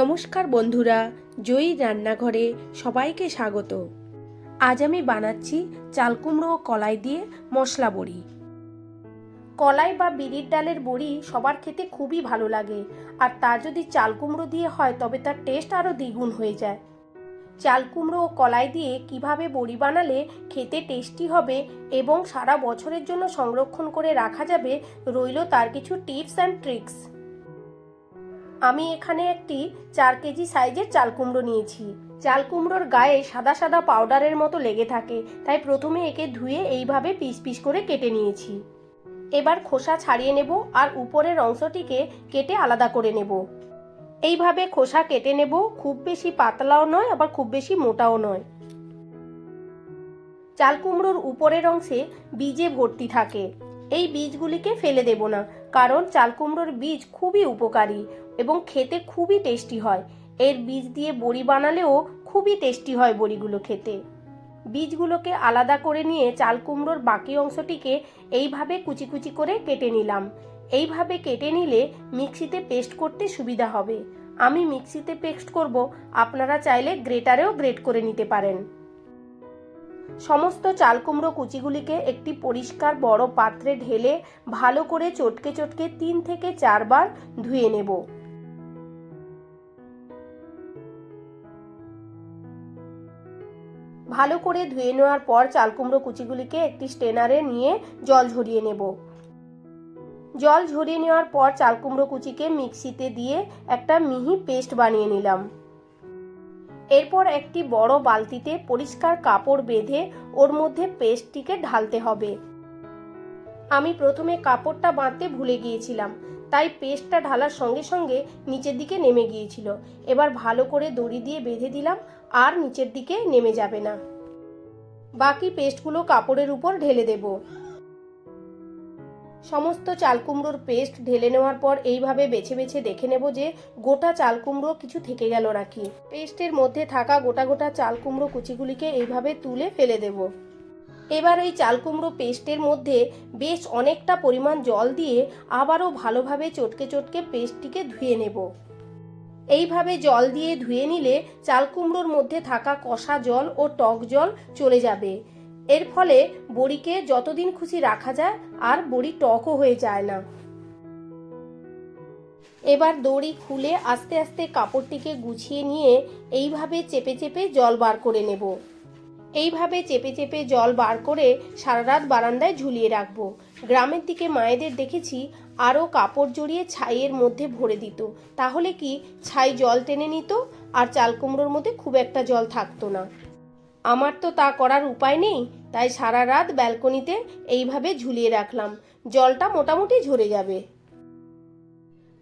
নমস্কার বন্ধুরা, জয়ী রান্নাঘরে সবাইকে স্বাগত। আজ আমি বানাচ্ছি চাল কুমড়ো ও কলাই দিয়ে মশলা বড়ি। কলাই বা বিড়ির ডালের বড়ি সবার খেতে খুবই ভালো লাগে, আর তা যদি চাল কুমড়ো দিয়ে হয়, তবে তার টেস্ট আরও দ্বিগুণ হয়ে যায়। চাল কুমড়ো ও কলাই দিয়ে কীভাবে বড়ি বানালে খেতে টেস্টি হবে এবং সারা বছরের জন্য সংরক্ষণ করে রাখা যাবে, রইল তার কিছু টিপস অ্যান্ড ট্রিক্স। আমি এখানে একটি চার কেজি সাইজের চাল কুমড়ো নিয়েছি। চাল কুমড়োর গায়ে সাদা সাদা পাউডারের মতো লেগে থাকে, তাই প্রথমে একে ধুয়ে এইভাবে পিস পিস করে কেটে নিয়েছি। এবার খোসা ছাড়িয়ে নেব আর উপরের অংশটিকে কেটে আলাদা করে নেব। এইভাবে খোসা কেটে নেব, খুব বেশি পাতলাও নয়, আবার খুব বেশি মোটাও নয়। চাল কুমড়োর উপরের অংশে বীজে ভর্তি থাকে। এই বীজগুলিকে ফেলে দেব না, কারণ চাল কুমড়োর বীজ খুবই উপকারী এবং খেতে খুবই টেস্টি হয়। এর বীজ দিয়ে বড়ি বানালেও খুবই টেস্টি হয় বড়িগুলো খেতে। বীজগুলোকে আলাদা করে নিয়ে চাল কুমড়োর বাকি অংশটিকে এইভাবে কুচি কুচি করে কেটে নিলাম। এইভাবে কেটে নিলে মিক্সিতে পেস্ট করতে সুবিধা হবে। আমি মিক্সিতে পেস্ট করব, আপনারা চাইলে গ্রেটারেও গ্রেট করে নিতে পারেন। সমস্ত চাল কুমড়ো কুচিগুলিকে একটি পরিষ্কার বড় পাত্রে ঢেলে ভালো করে চটকে চটকে তিন থেকে চারবার ধুয়ে নেব। ভালো করে ধুয়ে নেওয়ার পর চাল কুমড়ো কুচিগুলিকে একটি স্টেনারে নিয়ে জল ঝরিয়ে নেব। জল ঝরিয়ে নেওয়ার পর চাল কুমড়ো কুচিকে মিক্সিতে দিয়ে একটা মিহি পেস্ট বানিয়ে নিলাম। এরপর একটি বড় বালতিতে পরিষ্কার কাপড় বেঁধে ওর মধ্যে পেস্টটিকে ঢালতে হবে। আমি প্রথমে কাপড়টা বাঁধতে ভুলে গিয়েছিলাম, তাই পেস্টটা ঢালার সঙ্গে সঙ্গে নিচের দিকে নেমে গিয়েছিল। এবার ভালো করে দড়ি দিয়ে বেঁধে দিলাম, আর নিচের দিকে নেমে যাবে না। বাকি পেস্টগুলো কাপড়ের উপর ঢেলে দেব। সমস্ত চাল কুমড়োর পেস্ট ঢেলে নেওয়ার পর এইভাবে বেছে বেছে দেখে নেব যে গোটা চাল কুমড়ো কিছু থেকে গেল নাকি। পেস্টের মধ্যে থাকা গোটা গোটা চাল কুমড়ো কুচিগুলিকে এইভাবে তুলে ফেলে দেব। এবার এই চাল কুমড়ো পেস্টের মধ্যে বেশ অনেকটা পরিমাণ জল দিয়ে আবারও ভালোভাবে চটকে চটকে পেস্টটিকে ধুয়ে নেব। এইভাবে জল দিয়ে ধুয়ে নিলে চাল কুমড়োর মধ্যে থাকা কষা জল ও টক জল চলে যাবে। এর ফলে বড়িকে যতদিন খুশি রাখা যায়, আর বড়ি টকও হয়ে যায় না। এবার দড়ি খুলে আস্তে আস্তে কাপড়টিকে গুছিয়ে নিয়ে এইভাবে চেপে চেপে জল বার করে নেব। এইভাবে চেপে চেপে জল বার করে সারা রাত বারান্দায় ঝুলিয়ে রাখব। গ্রামের দিকে মায়েদের দেখেছি আরও কাপড় জড়িয়ে ছাইয়ের মধ্যে ভরে দিত। তাহলে কি ছাই জল টেনে নিত, আর চাল কুমড়োর মধ্যে খুব একটা জল থাকতো না। আমার তো তা করার উপায় নেই, তাই সারা রাত ব্যালকনিতে এইভাবে ঝুলিয়ে রাখলাম, জলটা মোটামুটি ঝরে যাবে।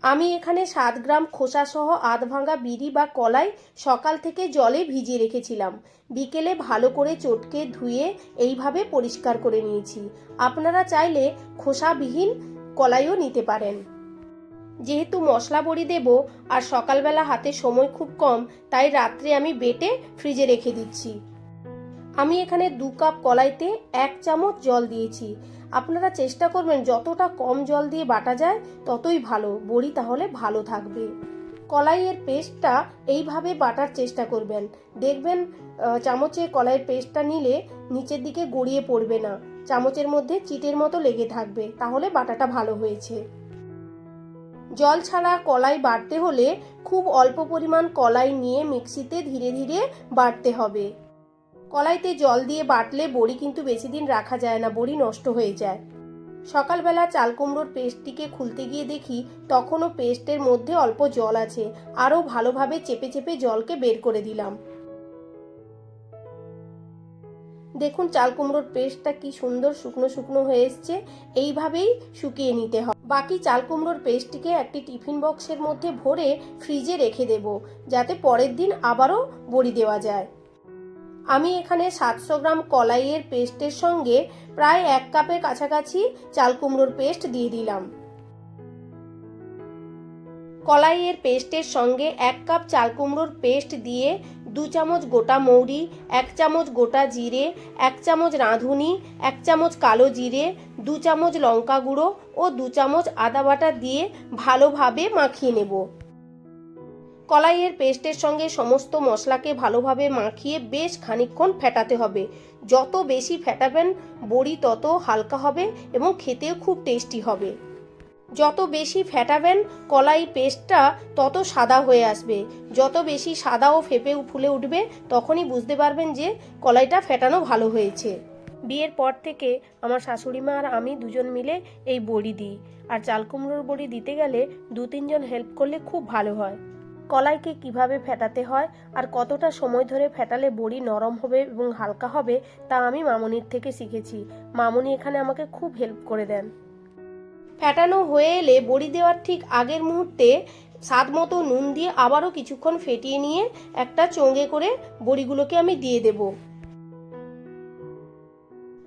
আমি এখানে সাত গ্রাম খোসাসহ আধ ভাঙা বিড়ি বা কলাই সকাল থেকে জলে ভিজিয়ে রেখেছিলাম। বিকেলে ভালো করে চটকে ধুয়ে এইভাবে পরিষ্কার করে নিয়েছি। আপনারা চাইলে খোসাবিহীন কলাইও নিতে পারেন। যেহেতু মশলা বড়ি দেব আর সকালবেলা হাতে সময় খুব কম, তাই রাত্রে আমি বেটে ফ্রিজে রেখে দিচ্ছি। আমি এখানে দু কাপ কলাইতে এক চামচ জল দিয়েছি। আপনারা চেষ্টা করবেন যতটা কম জল দিয়ে বাটা যায়, ততই ভালো। বড়ি তাহলে ভালো থাকবে। কলাইয়ের পেস্টটা এইভাবে বাটার চেষ্টা করবেন। দেখবেন চামচে কলাইয়ের পেস্টটা নিলে নিচের দিকে গড়িয়ে পড়বে না। চামচের মধ্যে চিটের মতো লেগে থাকবে। তাহলে বাটাটা ভালো হয়েছে। জল ছাড়া কলাই বাটতে হলে খুব অল্প পরিমাণ কলাই নিয়ে মিক্সিতে ধীরে ধীরে বাটতে হবে। কলাইতে জল দিয়ে বাটলে বড়ি কিন্তু বেশি দিন রাখা যায় না, বড়ি নষ্ট হয়ে যায়। সকালবেলা চাল কুমড়োর পেস্টটিকে খুলতে গিয়ে দেখি তখনও পেস্টের মধ্যে অল্প জল আছে, আরও ভালোভাবে চেপে চেপে জলকে বের করে দিলাম। দেখুন চাল কুমড়োর পেস্টটা কি সুন্দর শুকনো শুকনো হয়ে এসছে, এইভাবেই শুকিয়ে নিতে হবে। বাকি চাল কুমড়োর পেস্টটিকে একটি টিফিন বক্সের মধ্যে ভরে ফ্রিজে রেখে দেব, যাতে পরের দিন আবারও বড়ি দেওয়া যায়। আমি এখানে সাতশো গ্রাম কলাইয়ের পেস্টের সঙ্গে প্রায় এক কাপের কাছাকাছি চাল কুমড়োর পেস্ট দিয়ে দিলাম। কলাইয়ের পেস্টের সঙ্গে এক কাপ চাল কুমড়োর পেস্ট দিয়ে দু চামচ গোটা মৌরি, এক চামচ গোটা জিরে, এক চামচ রাঁধুনি, এক চামচ কালো জিরে, দু চামচ লঙ্কা গুঁড়ো ও দু চামচ আদা বাটা দিয়ে ভালোভাবে মাখিয়ে নেব। কলাইয়ের পেস্টের সঙ্গে সমস্ত মশলাকে ভালোভাবে মাখিয়ে বেশ খানিকক্ষণ ফেটাতে হবে। যত বেশি ফেটাবেন, বড়ি তত হালকা হবে এবং খেতেও খুব টেস্টি হবে। যত বেশি ফেটাবেন, কলাই পেস্টটা তত সাদা হয়ে আসবে। যত বেশি সাদা ও ফেপে ফুলে উঠবে, তখনই বুঝতে পারবেন যে কলাইটা ফেটানো ভালো হয়েছে। বিয়ের পর থেকে আমার শাশুড়ি মা আর আমি দুজন মিলে এই বড়ি দিই। আর চাল কুমড়োর বড়ি দিতে গেলে দু তিনজন হেল্প করলে খুব ভালো হয়। কলাইকে কীভাবে ফেটাতে হয় আর কতটা সময় ধরে ফেটালে বড়ি নরম হবে এবং হালকা হবে, তা আমি মামনির থেকে শিখেছি। মামনি এখানে আমাকে খুব হেল্প করে দেন। ফেটানো হয়ে এলে বড়ি দেওয়ার ঠিক আগের মুহূর্তে স্বাদ মতো নুন দিয়ে আবারও কিছুক্ষণ ফেটিয়ে নিয়ে একটা চোঙে করে বড়িগুলোকে আমি দিয়ে দেব।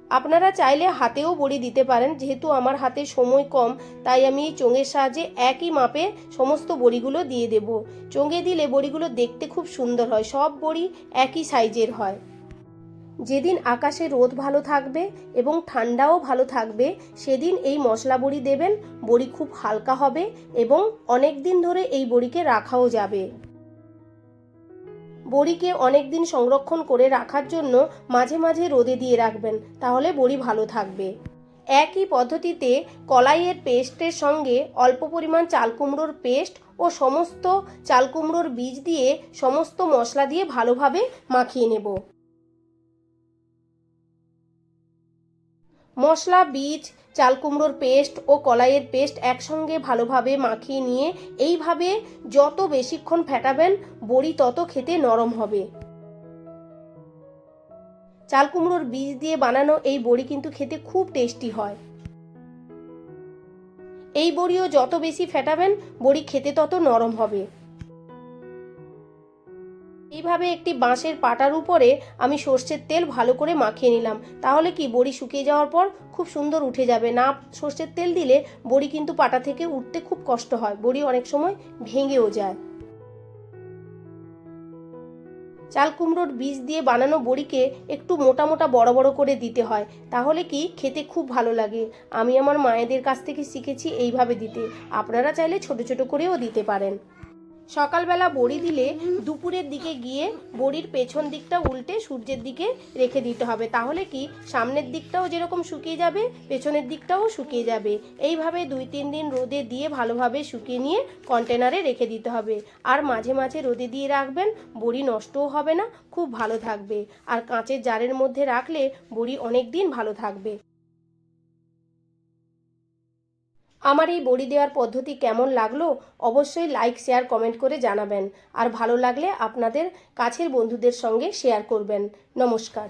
আপনারা চাইলে হাতেও বড়ি দিতে পারেন, যেহেতু আমার হাতে সময় কম, তাই আমি এই চোঙের সাহায্যে একই মাপে সমস্ত বড়িগুলো দিয়ে দেব। চোঙে দিলে বড়িগুলো দেখতে খুব সুন্দর হয়, সব বড়ি একই সাইজের হয়। যেদিন আকাশে রোদ ভালো থাকবে এবং ঠান্ডাও ভালো থাকবে, সেদিন এই মশলা বড়ি দেবেন, বড়ি খুব হালকা হবে এবং অনেক দিন ধরে এই বড়িকে রাখাও যাবে। বড়িকে অনেক দিন সংরক্ষণ করে রাখার জন্য মাঝে মাঝে রোদে দিয়ে রাখবেন, তাহলে বড়ি ভালো থাকবে। একই পদ্ধতিতে কলাইয়ের পেস্টের সঙ্গে অল্প পরিমাণ চাল কুমড়োর পেস্ট ও সমস্ত চাল কুমড়োর বীজ দিয়ে সমস্ত মশলা দিয়ে ভালোভাবে মাখিয়ে নেব। মশলা, বীজ চাল কুমড়োর পেস্ট ও কলাইয়ের পেস্ট একসঙ্গে ভালোভাবে মাখিয়ে নিয়ে এইভাবে যত বেশিক্ষণ ফেটাবেন, বড়ি তত খেতে নরম হবে। চাল কুমড়োর বীজ দিয়ে বানানো এই বড়ি কিন্তু খেতে খুব টেস্টি হয়। এই বড়িও যত বেশি ফেটাবেন, বড়ি খেতে তত নরম হবে। এইভাবে একটি বাঁশের পাটার উপরে আমি সর্ষের তেল ভালো করে মাখিয়ে নিলাম? তাহলে কি বড়ি শুকিয়ে যাওয়ার পর খুব সুন্দর উঠে যাবে? না, সর্ষের তেল দিলে বড়ি কিন্তু পাটা থেকে উঠতে খুব কষ্ট হয়। বড়ি অনেক সময় ভেঙেও যায়। চাল কুমড়োর বীজ দিয়ে বানানো বড়িকে একটু মোটা মোটা বড় বড় করে দিতে হয়। তাহলে কি খেতে খুব ভালো লাগে? আমি আমার মায়েদের কাছ থেকে শিখেছি এইভাবে দিতে। আপনারা চাইলে ছোট ছোট করেও দিতে পারেন। সকালবেলা বড়ি দিলে দুপুরের দিকে গিয়ে বড়ির পেছন দিকটা উল্টে সূর্যের দিকে রেখে দিতে হবে। তাহলে কি? সামনের দিকটাও যেরকম শুকিয়ে যাবে, পেছনের দিকটাও শুকিয়ে যাবে। এইভাবে দুই তিন দিন রোদে দিয়ে ভালোভাবে শুকিয়ে নিয়ে কন্টেনারে রেখে দিতে হবে। আর মাঝে মাঝে রোদে দিয়ে রাখবেন, বড়ি নষ্টও হবে না, খুব ভালো থাকবে। আর কাঁচের জারের মধ্যে রাখলে বড়ি অনেক দিন ভালো থাকবে। আমার এই বড়ি দেওয়ার পদ্ধতি কেমন লাগল অবশ্যই লাইক শেয়ার কমেন্ট করে জানাবেন। আর ভালো লাগলে আপনাদের কাছের বন্ধুদের সঙ্গে শেয়ার করবেন। নমস্কার।